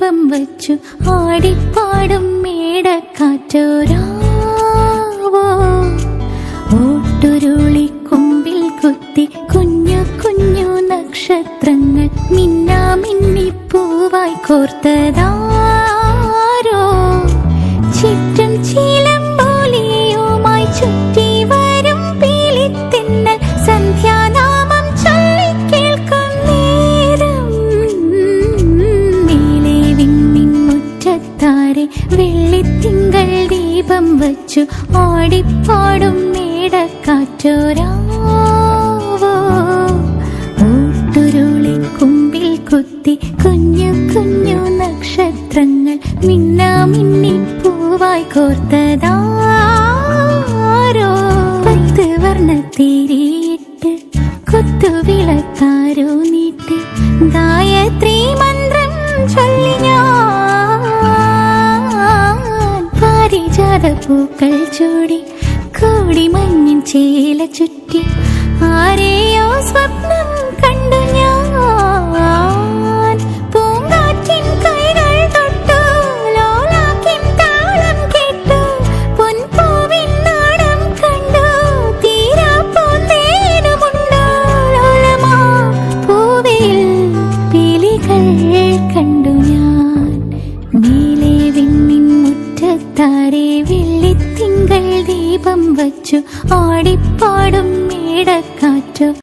ദീപം വച്ചു ആടിപ്പാടും മേടക്കാറ്റോരാവോ? ഓട്ടുരുളി കൊമ്പിൽ കുത്തി കുഞ്ഞു കുഞ്ഞു നക്ഷത്രങ്ങൾ മിന്നാ മിന്നി പൂവായി കോർത്തതാരോ? ചുറ്റും മുറ്റത്താരെ വെള്ളിത്തിങ്കൾ ദീപം വച്ചു ഓടിപ്പാടും മേടക്കാറ്റോരാവോ ഓട്ടുരുളി കുമ്പിൽ കുത്തി കുഞ്ഞു കുഞ്ഞു നക്ഷത്രങ്ങൾ മിന്നാ മിന്നി പൂവായി കോർത്തതാരോ? പത്ത് വർണത്തിരിയിട്ട് കൊത്തുവിളക്കാരോ പൂക്കൾ ചൂടി കോടി മഞ്ഞിൻ ചേല ചുറ്റി ആരെയോ സ്വപ്നം താരെ വെള്ളിത്തിങ്കൾ ദീപം വച്ചു ആടിപ്പാടും മേടക്കാറ്റു.